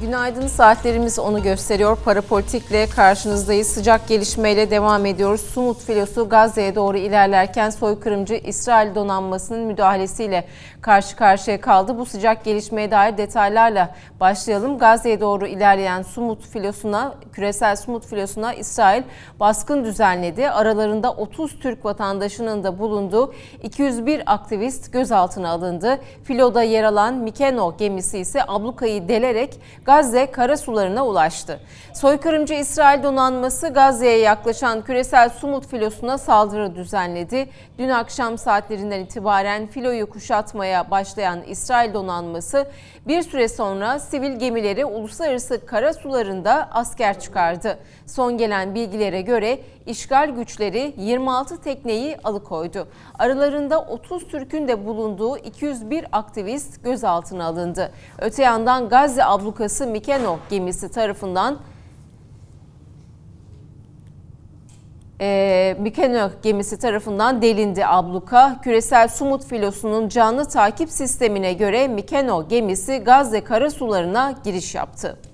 Günaydın saatlerimiz onu gösteriyor. Parapolitikle karşınızdayız. Sıcak gelişmeyle devam ediyoruz. Sumut filosu Gazze'ye doğru ilerlerken soykırımcı İsrail donanmasının müdahalesiyle karşı karşıya kaldı. Bu sıcak gelişmeye dair detaylarla başlayalım. Gazze'ye doğru ilerleyen Sumut filosuna, küresel Sumut filosuna İsrail baskın düzenledi. Aralarında 30 Türk vatandaşının da bulunduğu 201 aktivist gözaltına alındı. Filoda yer alan Mikeno gemisi ise ablukayı delerek Gazze karasularına ulaştı. Soykırımcı İsrail donanması Gazze'ye yaklaşan küresel Sumut filosuna saldırı düzenledi. Dün akşam saatlerinden itibaren filoyu kuşatmaya başlayan İsrail donanması bir süre sonra sivil gemileri uluslararası karasularında asker çıkardı. Son gelen bilgilere göre işgal güçleri 26 tekneyi alıkoydu. Aralarında 30 Türk'ün de bulunduğu 201 aktivist gözaltına alındı. Öte yandan Gazze ablukası Mikeno gemisi tarafından e, Mikeno gemisi tarafından delindi abluka. Küresel Sumut filosunun canlı takip sistemine göre Mikeno gemisi Gazze karasularına giriş yaptı.